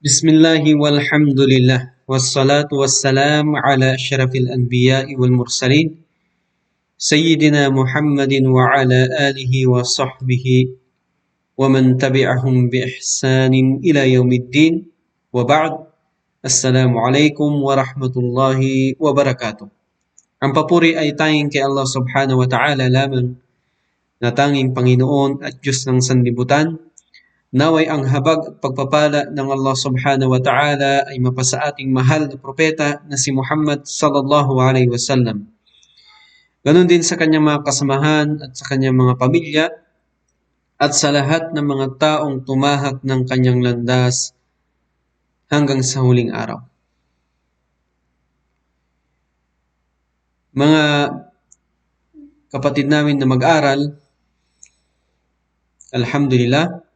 بسم الله والحمد لله والصلاة والسلام على أشرف الأنبياء والمرسلين سيدنا محمد وعلى آله وصحبه ومن تبعهم بإحسان إلى يوم الدين وبعد السلام عليكم ورحمة الله وبركاته Ang papuri ay tanging kay Allah subhanahu wa ta'ala lamang na tanging Panginoon at Diyos ng sanlibutan. Naway ang habag pagpapala ng Allah subhanahu wa ta'ala ay mapasa ating mahal na propeta na si Muhammad sallallahu alaihi wasallam. Ganon din sa kanyang mga kasamahan at sa kanyang mga pamilya at sa lahat ng mga taong tumahak ng kanyang landas hanggang sa huling araw. Mga kapatid namin na mag-aral, Alhamdulillah,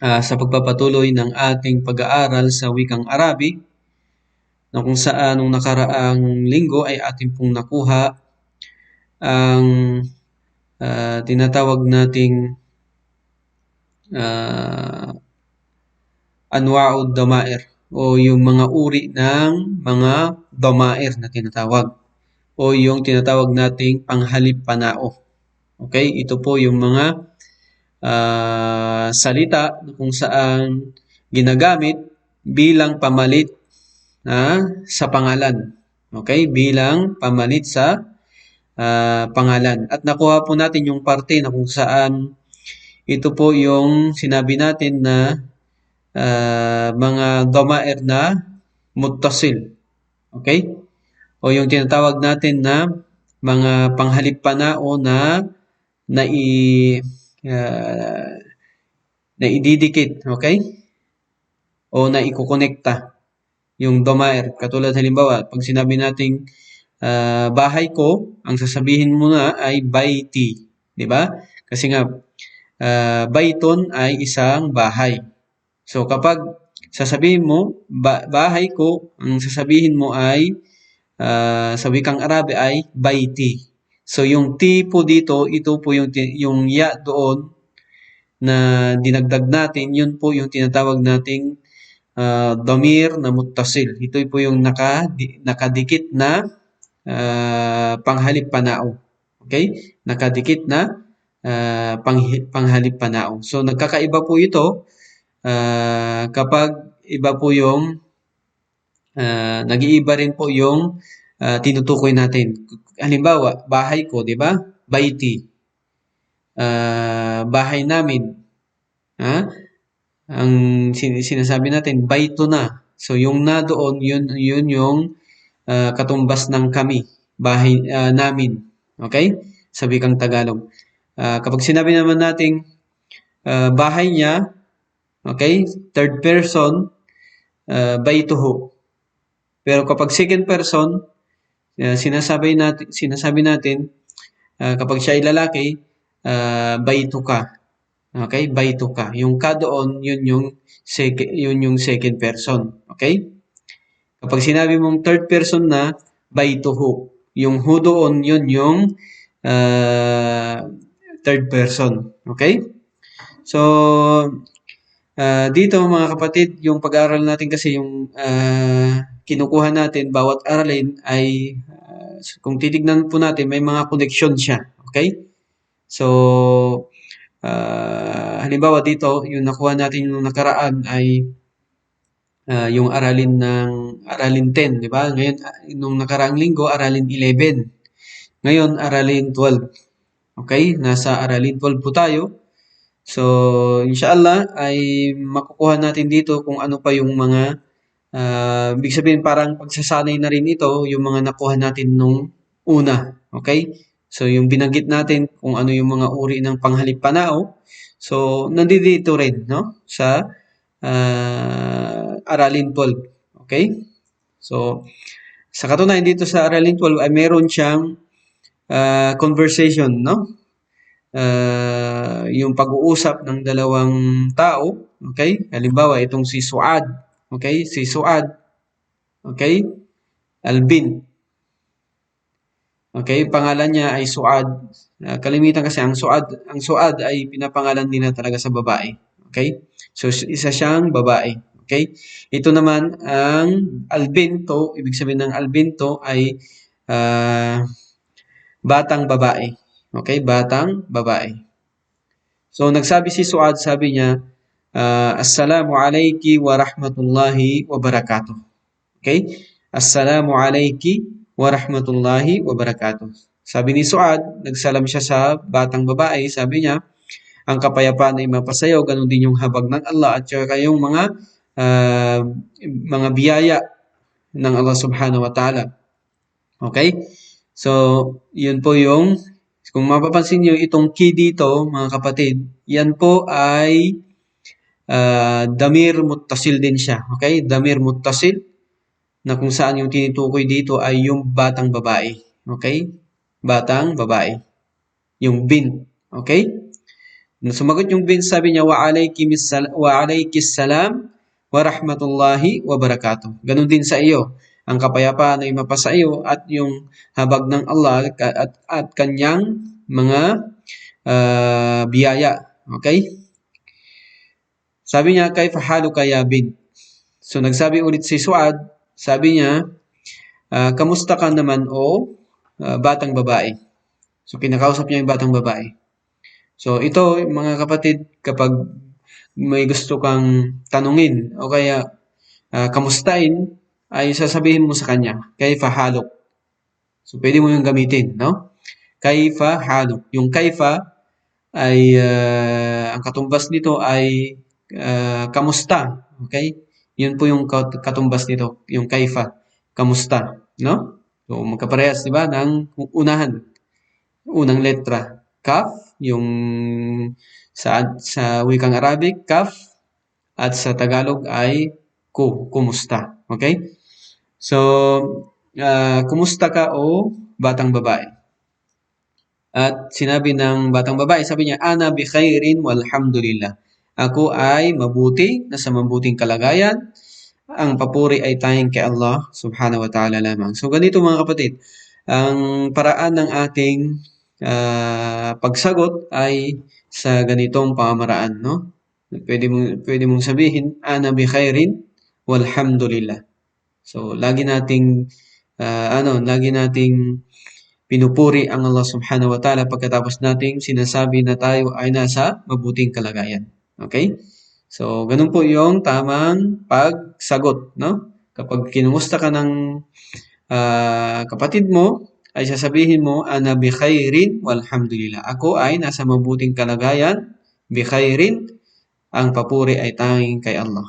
uh, sa pagpapatuloy ng ating pag-aaral sa wikang Arabic na kung saan nung nakaraang linggo ay ating pong nakuha ang uh, tinatawag nating uh, anwa'ud damair o yung mga uri ng mga damair na tinatawag o yung tinatawag nating panghalip panao. Okay, ito po yung mga uh, salita kung saan ginagamit bilang pamalit uh, sa pangalan. Okay? Bilang pamalit sa uh, pangalan. At nakuha po natin yung parte na kung saan ito po yung sinabi natin na uh, mga domaer na muttasil. Okay? O yung tinatawag natin na mga panghalip panao na na i uh, na ididikit, okay? O na ikukonekta yung domaer. Katulad halimbawa, pag sinabi nating uh, bahay ko, ang sasabihin mo na ay bayti. Di ba? Kasi nga, uh, bayton ay isang bahay. So kapag sasabihin mo, ba- bahay ko, ang sasabihin mo ay uh, sa wikang Arabi ay bayti. So yung T po dito, ito po yung, yung ya doon na dinagdag natin, yun po yung tinatawag nating uh, damir na muttasil. Ito po yung naka, nakadikit na uh, panghalip panao. Okay? Nakadikit na uh, pang, panghalip panao. So nagkakaiba po ito uh, kapag iba po yung uh, nag-iiba rin po yung uh, tinutukoy natin. Halimbawa, bahay ko, di ba? Baiti. Uh, bahay namin. Ha? Ang sin- sinasabi natin, baito na. So, yung na doon, yun, yun yung uh, katumbas ng kami, bahay uh, namin. Okay? Sabi kang Tagalog. Uh, kapag sinabi naman natin, uh, bahay niya, okay, third person, uh, baituho. Pero kapag second person, uh, sinasabi natin, sinasabi natin uh, kapag siya ay lalaki, uh, bayto ka. Okay? Bayto ka. Yung ka doon, yun yung, second, yun yung second person. Okay? Kapag sinabi mong third person na, bayto ho. Yung ho doon, yun yung uh, third person. Okay? So, uh, dito mga kapatid, yung pag-aaral natin kasi yung uh, kinukuha natin, bawat aralin ay kung titignan po natin, may mga connection siya. Okay? So, uh, halimbawa dito, yung nakuha natin yung nakaraan ay uh, yung aralin ng aralin 10, di ba? Ngayon, nung nakaraang linggo, aralin 11. Ngayon, aralin 12. Okay? Nasa aralin 12 po tayo. So, inshallah, ay makukuha natin dito kung ano pa yung mga Uh, ibig sabihin parang pagsasanay na rin ito yung mga nakuha natin nung una. Okay? So yung binanggit natin kung ano yung mga uri ng panghalip panao. So nandito rin no sa uh, Aralin 12. Okay? So sa katunayan dito sa Aralin 12 ay meron siyang uh, conversation no? Uh, yung pag-uusap ng dalawang tao, okay? Halimbawa, itong si Suad Okay? Si Suad. Okay? Albin. Okay? Pangalan niya ay Suad. Uh, kalimitan kasi ang Suad, ang Suad ay pinapangalan nila talaga sa babae. Okay? So isa siyang babae. Okay? Ito naman ang albinto, ibig sabihin ng albinto ay ah, batang babae. Okay? Batang babae. So nagsabi si Suad, sabi niya, ah, Assalamu alayki wa. Okay? Assalamu alayki wa. Sabi ni Suad, nagsalam siya sa batang babae, sabi niya, ang kapayapaan ay mapasayo, ganun din yung habag ng Allah at saka yung mga ah, mga biyaya ng Allah subhanahu wa ta'ala. Okay? So, yun po yung, kung mapapansin nyo, itong key dito, mga kapatid, yan po ay ah, damir muttasil din siya. Okay? Damir muttasil na kung saan yung tinutukoy dito ay yung batang babae. Okay? Batang babae. Yung bin. Okay? Nung sumagot yung bin, sabi niya, wa alayki, misal- wa salam wa rahmatullahi wa barakatuh. Ganun din sa iyo. Ang kapayapaan ay mapasa iyo at yung habag ng Allah at, at, at kanyang mga ah, biyaya. Okay? Sabi niya, kay fahaluka ya bin. So nagsabi ulit si Suad, sabi niya, ah, kamusta ka naman o ah, batang babae? So kinakausap niya yung batang babae. So ito mga kapatid, kapag may gusto kang tanungin o kaya ah, kamustain, ay sasabihin mo sa kanya, kayfa haluk. So pwede mo yung gamitin, no? Kayfa haluk. Yung kayfa ay ah, ang katumbas nito ay ah, kamusta, okay? Yun po yung kat- katumbas nito, yung kayfa, kamusta, no? So magkaparehas, di ba, ng unahan unang letra, kaf, yung sa, sa wikang Arabic, kaf, at sa Tagalog ay ku, kumusta. Okay? So, ah, kumusta ka o batang babae? At sinabi ng batang babae, sabi niya, Ana bi khairin walhamdulillah. Ako ay mabuti, nasa mabuting kalagayan. Ang papuri ay tayong kay Allah subhanahu wa ta'ala lamang. So, ganito mga kapatid, ang paraan ng ating ah, pagsagot ay sa ganitong pamamaraan, no? Pwede mong, pwede mong sabihin, ana bi khairin, walhamdulillah. So, lagi nating, ah, ano, lagi nating pinupuri ang Allah subhanahu wa ta'ala pagkatapos nating sinasabi na tayo ay nasa mabuting kalagayan. Okay? So, ganun po yung tamang pagsagot, no? Kapag kinumusta ka ng ah, kapatid mo, ay sasabihin mo, ana bi khairin walhamdulillah. Ako ay nasa mabuting kalagayan, bi khairin, ang papuri ay tanging kay Allah.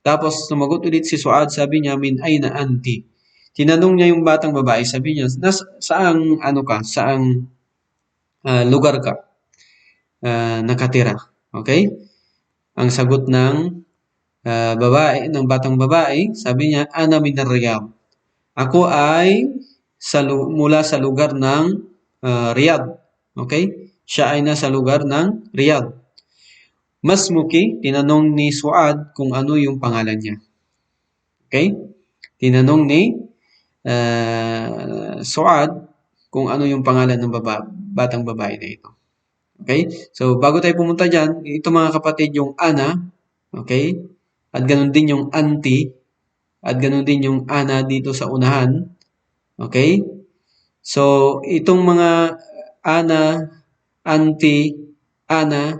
Tapos sumagot ulit si Suad, sabi niya, min aina anti. Tinanong niya yung batang babae, sabi niya, nas, saang ano ka, saang ah, lugar ka ah, nakatira. Okay? Ang sagot ng ah, babae, ng batang babae, sabi niya, ana min Riyadh. Ako ay sa, mula sa lugar ng ah, Riyadh. Okay? Siya ay nasa lugar ng Riyadh. Mas muki, tinanong ni Suad kung ano yung pangalan niya. Okay? Tinanong ni ah, Suad kung ano yung pangalan ng baba, batang babae na ito. Okay? So, bago tayo pumunta dyan, ito mga kapatid yung ana, okay? At ganun din yung anti, at ganun din yung ana dito sa unahan. Okay? So, itong mga ana, anti, ana,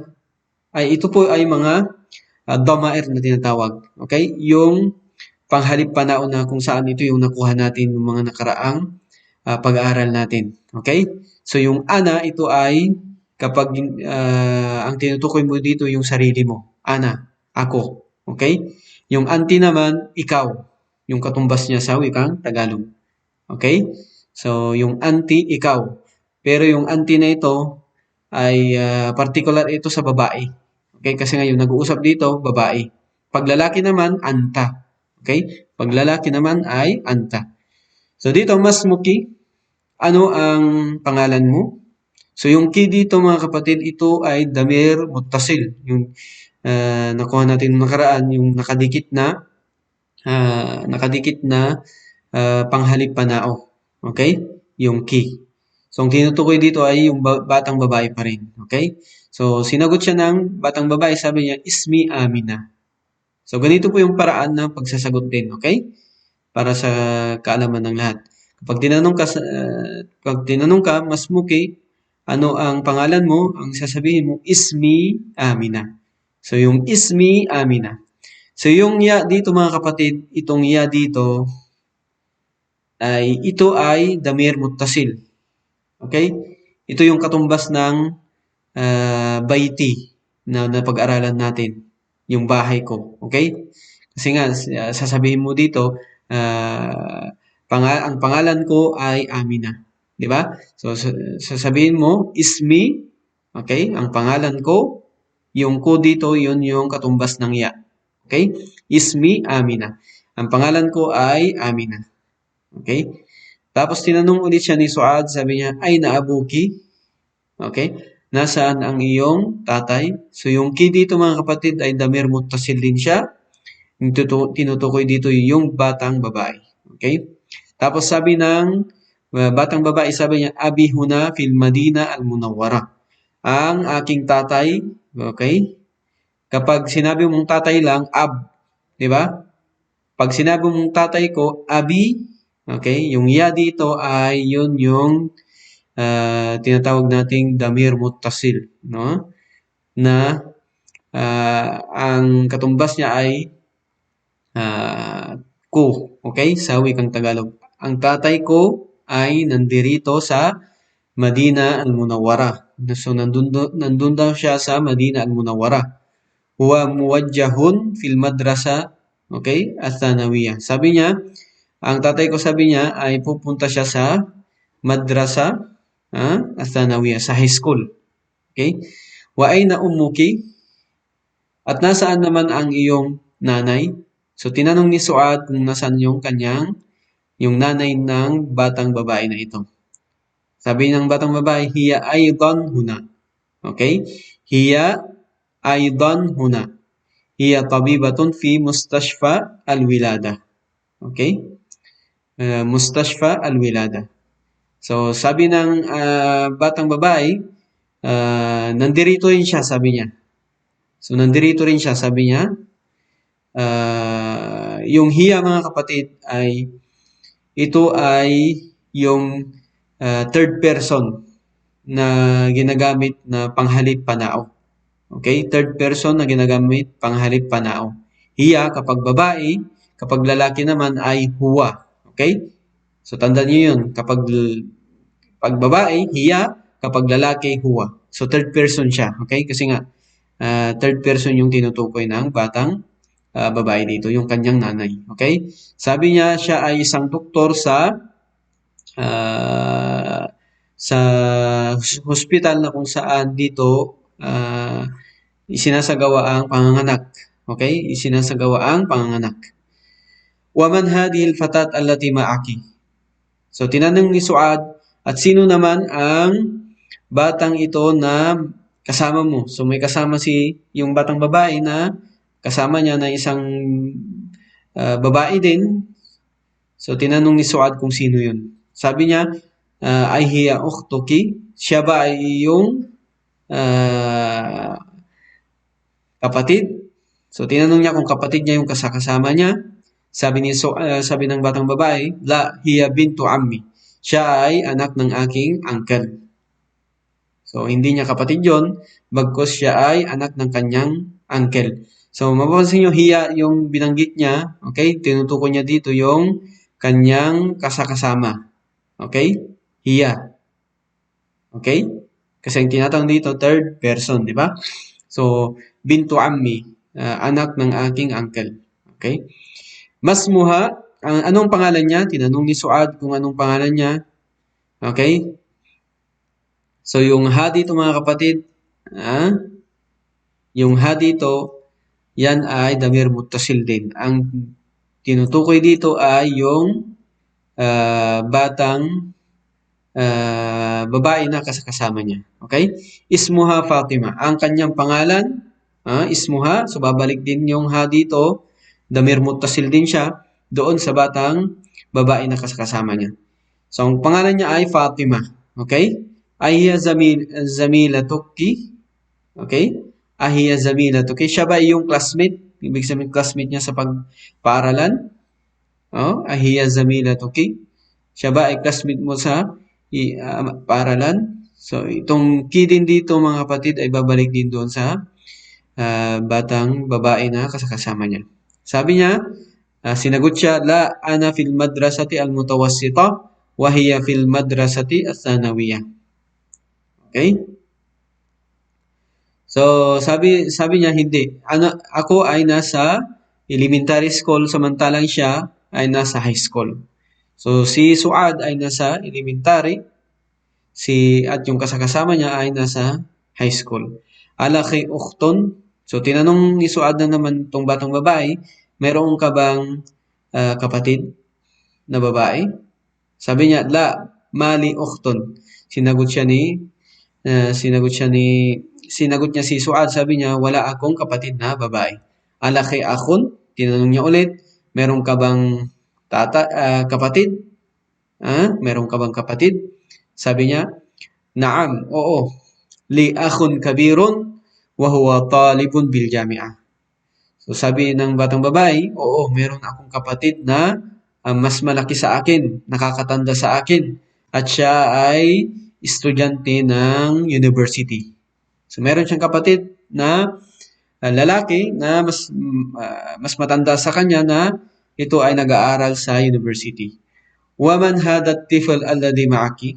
ay ito po ay mga uh, damair na tinatawag. Okay? Yung panghalip panahon na kung saan ito yung nakuha natin ng mga nakaraang ah, pag-aaral natin. Okay? So, yung ana, ito ay kapag ah, ang tinutukoy mo dito yung sarili mo. Ana, ako. Okay? Yung anti naman, ikaw. Yung katumbas niya sa wikang Tagalog. Okay? So, yung anti, ikaw. Pero yung anti na ito ay ah, particular ito sa babae. Okay? Kasi ngayon, nag-uusap dito, babae. Pag lalaki naman, anta. Okay? Pag lalaki naman ay anta. So, dito, mas muki, ano ang pangalan mo? So, yung key dito, mga kapatid, ito ay damir muttasil. Yung ah, nakuha natin nakaraan, yung nakadikit na ah, nakadikit na ah, panghalip panao. Okay? Yung key. So, ang tinutukoy dito ay yung ba- batang babae pa rin. Okay? So, sinagot siya ng batang babae. Sabi niya, Ismi Amina. So, ganito po yung paraan ng pagsasagot din, okay? Para sa kaalaman ng lahat. Kapag tinanong ka, uh, kapag tinanong ka, mas muki, ano ang pangalan mo? Ang sasabihin mo, Ismi Amina. So, yung Ismi Amina. So, yung ya dito mga kapatid, itong ya dito, ay ito ay damir muttasil. Okay? Ito yung katumbas ng ah, baiti na napag-aralan natin, yung bahay ko. Okay? Kasi nga, ah, sasabihin mo dito, ah, panga- ang pangalan ko ay Amina. Di ba? So, sa- sasabihin mo, Ismi, okay? Ang pangalan ko, yung ko dito, yun yung katumbas ng ya. Okay? Ismi Amina. Ang pangalan ko ay Amina. Okay? Tapos tinanong ulit siya ni Suad, sabi niya, ay naabuki. Okay? Nasaan ang iyong tatay? So yung ki dito mga kapatid ay damir muttasil din siya. Tinutukoy dito yung batang babae. Okay? Tapos sabi ng batang babae, sabi niya, Abi huna fil Madina al-Munawwara. Ang aking tatay, okay? Kapag sinabi mong tatay lang, ab, di ba? Pag sinabi mong tatay ko, abi, okay, yung ya dito ay yun yung ah, tinatawag nating damir muttasil, no? Na ah, ang katumbas niya ay ah, ko, okay? Sa wikang Tagalog. Ang tatay ko ay nandirito sa Madina al-Munawwara. So, nandun, daw siya sa Madina al-Munawwara. Huwa muwajjahun fil madrasa, okay, at-thanawiyah. Sabi niya, ang tatay ko sabi niya ay pupunta siya sa madrasa, ah, at-thanawiyah, sa high school. Okay? Wa ayna ummuki? At nasaan naman ang iyong nanay? So, tinanong ni Suad kung nasaan yung kanyang, yung nanay ng batang babae na ito. Sabi ng batang babae, hiya aydan huna. Okay? Hiya aydan huna. Hiya tabibatun fi mustashfa al-wilada. Okay? Uh, mustashfa al-wilada. So, sabi ng ah, batang babae, ah, nandirito rin siya, sabi niya. So, nandirito rin siya, sabi niya. Ah, yung hiya, mga kapatid, ay ito ay yung ah, third person na ginagamit na panghalip panao. Okay? Third person na ginagamit panghalip panao. Hiya kapag babae, kapag lalaki naman ay huwa. Okay? So tandaan niyo yun. Kapag pag babae, hiya, kapag lalaki, huwa. So third person siya. Okay? Kasi nga, ah, third person yung tinutukoy ng batang ah, babae dito, yung kanyang nanay. Okay? Sabi niya, siya ay isang doktor sa ah, sa hos- hospital na kung saan dito ah, isinasagawa ang panganganak. Okay? Isinasagawa ang panganganak. Waman hadhihi al-fatat allati ma'aki. So tinanong ni Suad, at sino naman ang batang ito na kasama mo? So may kasama si yung batang babae na kasama niya na isang ah, babae din. So tinanong ni Suad kung sino yun. Sabi niya, ah, ay hiya ukhtuki. Siya ba ay yung ah, kapatid? So tinanong niya kung kapatid niya yung kasakasama niya. Sabi ni so, ah, sabi ng batang babae, la hiya bintu ammi. Siya ay anak ng aking uncle. So hindi niya kapatid 'yon, bagkus siya ay anak ng kanyang uncle. So mapapansin niyo hiya yung binanggit niya, okay? Tinutukoy niya dito yung kanyang kasakasama. Okay? Hiya. Okay? Kasi ang tinatawag dito third person, di ba? So bintu ammi, ah, anak ng aking uncle. Okay? Masmuha, ang anong pangalan niya? Tinanong ni Suad kung anong pangalan niya. Okay? So, yung ha dito mga kapatid, ah, yung ha dito, yan ay damir muttasil din. Ang tinutukoy dito ay yung ah, batang ah, babae na kasakasama niya. Okay? Ismuha Fatima. Ang kanyang pangalan, ah, ismuha, so babalik din yung ha dito, damir muttasil din siya doon sa batang babae na kasakasama niya. So, ang pangalan niya ay Fatima. Okay? Ahiya zamil, zamilatuki. Okay? Ahiya zamilatuki. Siya ba yung classmate ibig sabihin classmate niya sa pagpaaralan. Oh, ahiya zamilatuki. Siya ba ay classmate mo sa i, uh, paaralan? So, itong key din dito mga kapatid ay babalik din doon sa uh, batang babae na kasama niya. Sabi niya, uh, sinagot siya, La ana fil madrasati al-mutawassita wa hiya fil madrasati as-sanawiyah. Okay? So, sabi sabi niya hindi. Ano, ako ay nasa elementary school samantalang siya ay nasa high school. So, si Suad ay nasa elementary, si at yung kasakasama niya ay nasa high school. Ala kay ukton. So, tinanong ni Suad na naman tong batang babae, meron ka bang uh, kapatid na babae? Sabi niya, la, mali ukton. Sinagot siya ni, uh, sinagot siya ni sinagot niya si Suad, sabi niya, wala akong kapatid na babae. Alaki akon, tinanong niya ulit, meron ka bang tata, uh, kapatid? Ah, meron ka bang kapatid? Sabi niya, naam, oo. Li akhun kabirun wa huwa talibun bil jami'ah. So sabi ng batang babae, oo, meron akong kapatid na uh, mas malaki sa akin, nakakatanda sa akin, at siya ay estudyante ng university. So meron siyang kapatid na uh, lalaki na mas uh, mas matanda sa kanya na ito ay nag-aaral sa university. Waman hadat tifal alladhi ma'aki?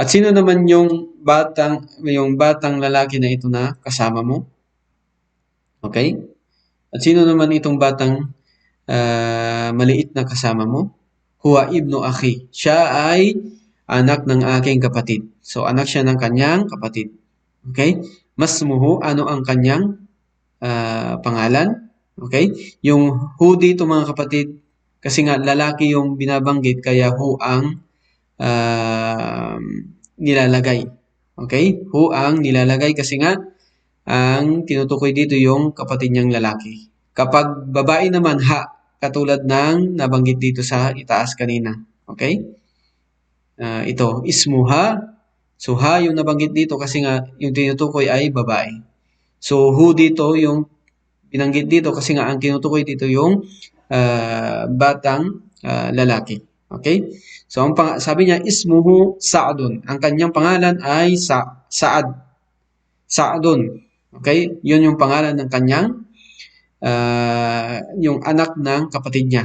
At sino naman yung batang yung batang lalaki na ito na kasama mo? Okay? At sino naman itong batang uh, maliit na kasama mo? Huwa ibnu akhi. Siya ay anak ng aking kapatid. So anak siya ng kanyang kapatid. Okay? Masmuhu, ano ang kanyang uh, pangalan? Okay? Yung who dito mga kapatid, kasi nga lalaki yung binabanggit, kaya who ang uh, nilalagay. Okay? Who ang nilalagay kasi nga ang tinutukoy dito yung kapatid niyang lalaki. Kapag babae naman, ha, katulad ng nabanggit dito sa itaas kanina. Okay? Uh, ito, ismuha So, ha yung nabanggit dito kasi nga yung tinutukoy ay babae. So, who dito yung binanggit dito kasi nga ang tinutukoy dito yung uh, batang uh, lalaki. Okay? So, ang pang sabi niya, ismuhu Sa'dun. Ang kanyang pangalan ay Sa Sa'ad. Sa'dun. Okay? Yun yung pangalan ng kanyang uh, yung anak ng kapatid niya.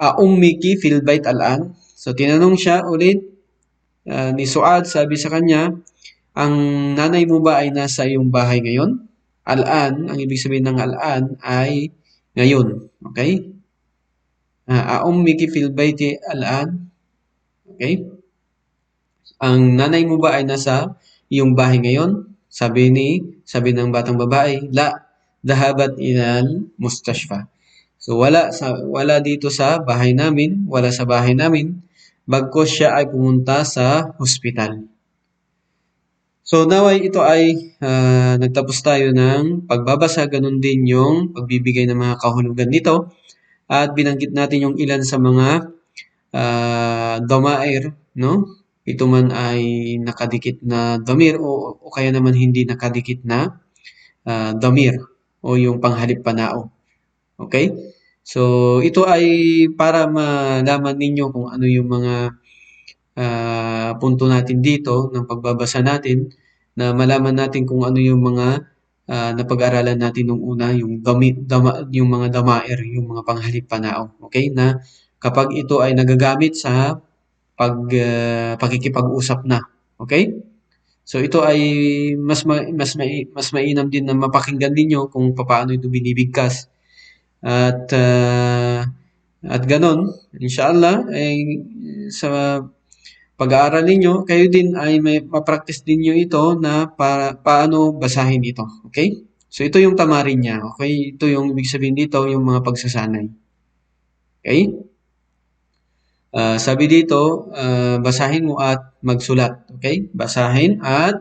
Uh, ummiki fil bait al-an. So, tinanong siya ulit, uh, ni Suad, sabi sa kanya, ang nanay mo ba ay nasa iyong bahay ngayon? Al-an, ang ibig sabihin ng al-an ay ngayon. Okay? Uh, Aummiki fil bayti al-an. Okay? Ang nanay mo ba ay nasa iyong bahay ngayon? Sabi ni, sabi ng batang babae, la, dahabat ilal mustashfa. So wala sa wala dito sa bahay namin, wala sa bahay namin bagkos siya ay pumunta sa hospital. So naway ito ay uh, nagtapos tayo ng pagbabasa, ganun din yung pagbibigay ng mga kahulugan nito. At binanggit natin yung ilan sa mga uh, domair, no? Ito man ay nakadikit na damir o, o kaya naman hindi nakadikit na uh, damir o yung panghalip panao. Okay? So, ito ay para malaman ninyo kung ano yung mga uh, punto natin dito ng pagbabasa natin na malaman natin kung ano yung mga uh, napag-aralan natin nung una, yung, dami, dama, yung mga damaer, yung mga panghalip panao. Okay? Na kapag ito ay nagagamit sa pag, uh, pakikipag-usap na. Okay? So ito ay mas ma, mas ma, mas mainam din na mapakinggan ninyo kung paano ito binibigkas at uh, at ganon, inshallah, ay sa pag-aaral ninyo, kayo din ay may ma-practice din nyo ito na para, paano basahin ito. Okay? So, ito yung tamarin niya. Okay? Ito yung ibig sabihin dito, yung mga pagsasanay. Okay? Uh, sabi dito, uh, basahin mo at magsulat. Okay? Basahin at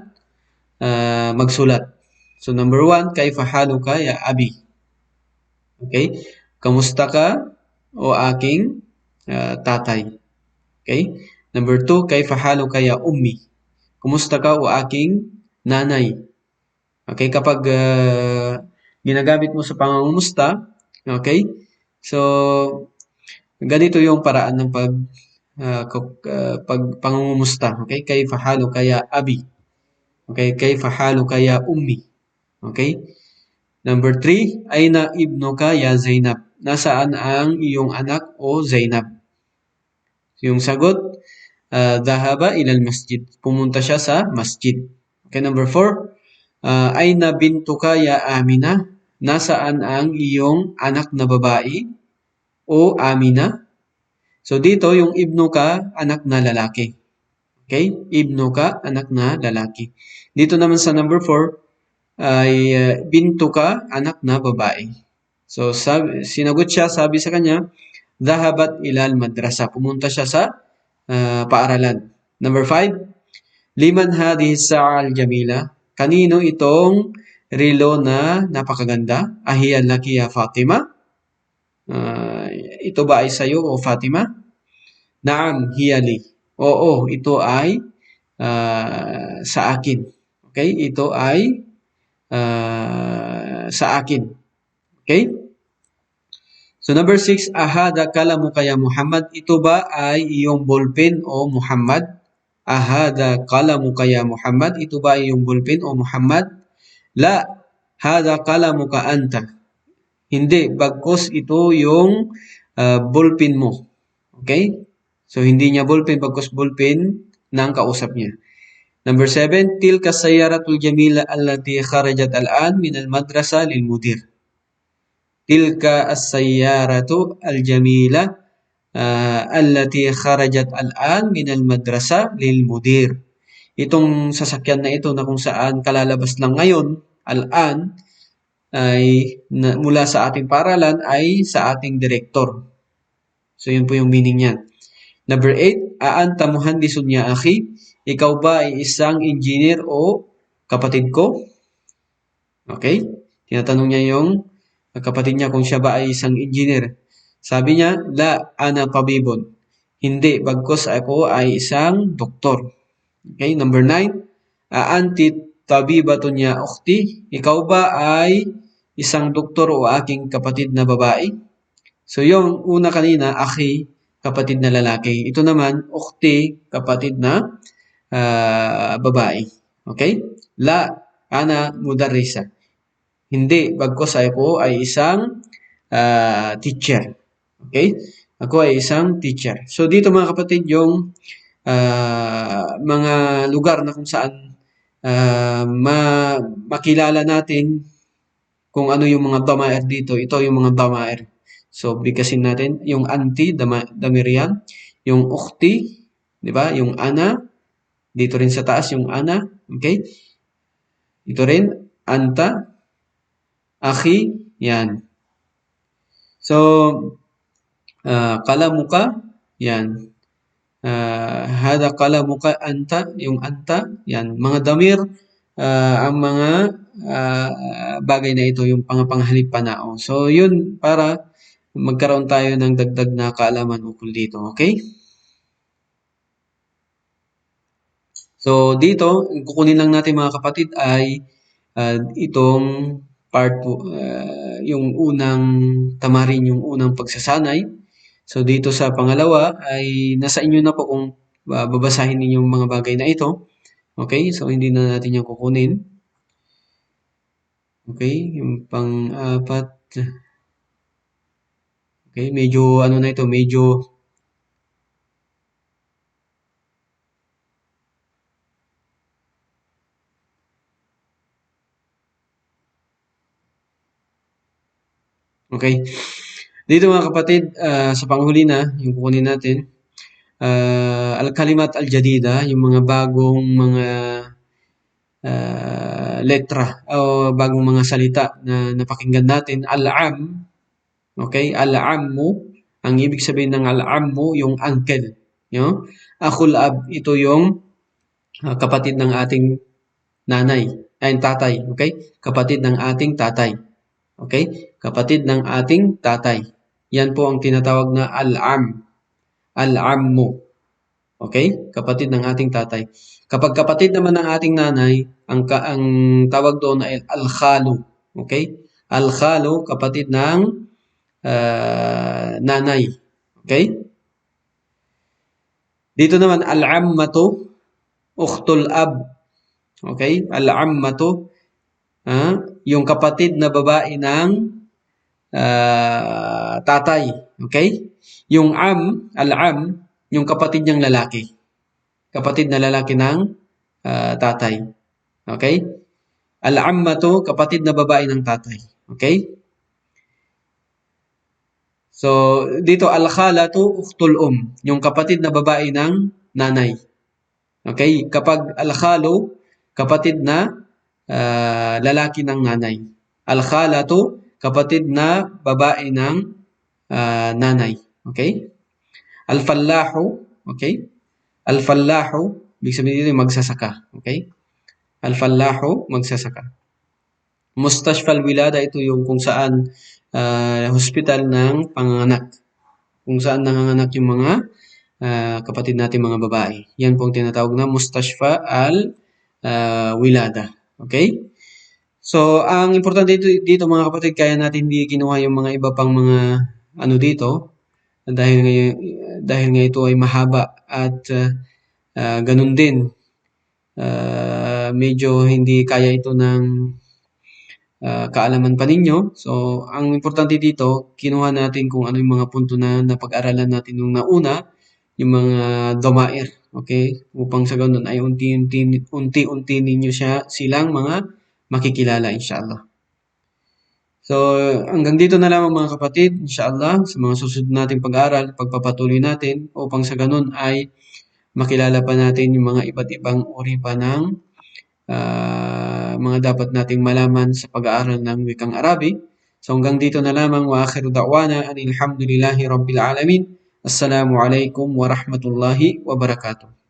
uh, magsulat. So, number one, kay fahaluka ya abi. Okay? Kamusta ka o aking uh, tatay? Okay? Number two, kay fahalo kaya ummi. Kumusta ka o aking nanay? Okay, kapag uh, ginagamit mo sa pangungumusta, okay? So, ganito yung paraan ng pag uh, pag pangungumusta, okay? Kayfa halu kaya abi. Okay, kayfa halu kaya ummi. Okay? Number three, aina ibnuka ya Zainab. Nasaan ang iyong anak o Zainab? Yung sagot, uh, dhahaba ilal masjid. Pumunta siya sa masjid. Okay, number four, uh, aina bintuka ya Amina. Nasaan ang iyong anak na babae o Amina? So dito, yung ibnuka, anak na lalaki. Okay? Ibnuka, anak na lalaki. Dito naman sa number 4, ay uh, bintu ka, anak na babae. So, sabi, sinagot siya, sabi sa kanya, Dhahabat ilal madrasa. Pumunta siya sa uh, paaralan. Number 5, Liman hadhihi sa'al jamila. Kanino itong relo na napakaganda? Ahiyan laki ya Fatima? Uh, ito ba ay sayo o Fatima? Naam, hiyali. Oo, ito ay uh, sa akin. Okay? Ito ay uh, sa akin. Okay? So number 6, ahada kalamu kaya Muhammad. Ito ba ay iyong ballpen o Muhammad? Ahada kalamu kaya Muhammad. Ito ba ay iyong ballpen o Muhammad? La, hada kalamu ka anta. Hindi, bagkos ito yung uh, ballpen mo. Okay? So hindi niya ballpen, bagkos ballpen ng kausap niya. Number seven, tilka sayyaratul jamila allati kharajat al-an min al-madrasa lil mudir. Tilka as-sayyaratu al-jamila uh, allati kharajat al-an min al-madrasa lil mudir. Itong sasakyan na ito na kung saan kalalabas lang ngayon, al-an, ay na, mula sa ating paralan ay sa ating direktor. So yun po yung meaning niyan. Number 8, aanta muhandisun ya akhi ikaw ba ay isang engineer o kapatid ko? Okay? Tinatanong niya yung kapatid niya kung siya ba ay isang engineer. Sabi niya, la ana tabibon. Hindi, bagkos ako ay isang doktor. Okay, number 9. Aanti tabibatun niya ukti. Ikaw ba ay isang doktor o aking kapatid na babae? So yung una kanina, aki, kapatid na lalaki. Ito naman, ukti, kapatid na uh, babae. Okay? La ana mudarrisa. Hindi, bagkos ako ay isang uh, teacher. Okay? Ako ay isang teacher. So dito mga kapatid, yung uh, mga lugar na kung saan uh, ma makilala natin kung ano yung mga damair dito. Ito yung mga damair. So bigkasin natin yung anti, damirian, yung ukti, di ba? Yung ana, dito rin sa taas yung ana. Okay? Ito rin, anta, akhi, yan. So, uh, kalamuka, yan. Uh, hada kalamuka, anta, yung anta, yan. Mga damir, uh, ang mga uh, bagay na ito, yung pangapanghalip panao. So, yun para magkaroon tayo ng dagdag na kaalaman ukol dito. Okay? So, dito, kukunin lang natin mga kapatid ay uh, itong part, uh, yung unang tamarin, yung unang pagsasanay. So, dito sa pangalawa ay nasa inyo na po kung uh, babasahin ninyo yung mga bagay na ito. Okay, so hindi na natin yung kukunin. Okay, yung pang-apat. Okay, medyo ano na ito, medyo Okay? Dito mga kapatid, uh, sa panghuli na, yung kukunin natin, uh, al-kalimat al-jadida, yung mga bagong mga uh, letra o bagong mga salita na napakinggan natin, al-am, okay, al-ammu, ang ibig sabihin ng al-ammu, yung uncle, you know? Akul ab, ito yung uh, kapatid ng ating nanay, ay tatay, okay? Kapatid ng ating tatay. Okay? Kapatid ng ating tatay. Yan po ang tinatawag na al-am. Al-ammu. Okay? Kapatid ng ating tatay. Kapag kapatid naman ng ating nanay, ang, ka, ang tawag doon ay al-khalu. Okay? Al-khalo, kapatid ng ah, nanay. Okay? Dito naman, al-ammatu, ukhtul ab. Okay? Al-ammatu, ah, yung kapatid na babae ng ah, tatay. Okay? Yung am, al-am, yung kapatid niyang lalaki. Kapatid na lalaki ng ah, tatay. Okay? Al-ammatu, kapatid na babae ng tatay. Okay? So, dito al-khalatu ukhtul um, yung kapatid na babae ng nanay. Okay? Kapag al-khalu, kapatid na ah, lalaki ng nanay. Al-khalatu, kapatid na babae ng ah, nanay. Okay? Al-fallahu, okay? Al-fallahu, ibig sabihin dito magsasaka. Okay? Al-fallahu, magsasaka. Mustashfal wilada, ito yung kung saan ah, hospital ng panganganak. Kung saan nanganganak yung mga ah, kapatid natin mga babae. Yan pong tinatawag na mustashfa al-wilada. okay? So, ang importante dito, dito mga kapatid, kaya natin hindi kinuha yung mga iba pang mga ano dito dahil nga, dahil nga ito ay mahaba at ah, ah, ganun din. Ah, medyo hindi kaya ito ng ah, kaalaman pa ninyo. So, ang importante dito, kinuha natin kung ano yung mga punto na napag-aralan natin nung nauna, yung mga domair, okay? Upang sa ganun ay unti-unti, unti-unti ninyo siya, silang mga makikilala, inshallah. So, hanggang dito na lamang mga kapatid, inshallah, sa mga susunod nating pag-aaral, pagpapatuloy natin, upang sa ganun ay makilala pa natin yung mga iba't ibang uri pa ng mga dapat nating malaman sa pag-aaral ng wikang Arabic. So hanggang dito na lamang wa akhiru da'wana anil hamdulillahi rabbil alamin. Assalamu alaikum wa rahmatullahi wa barakatuh.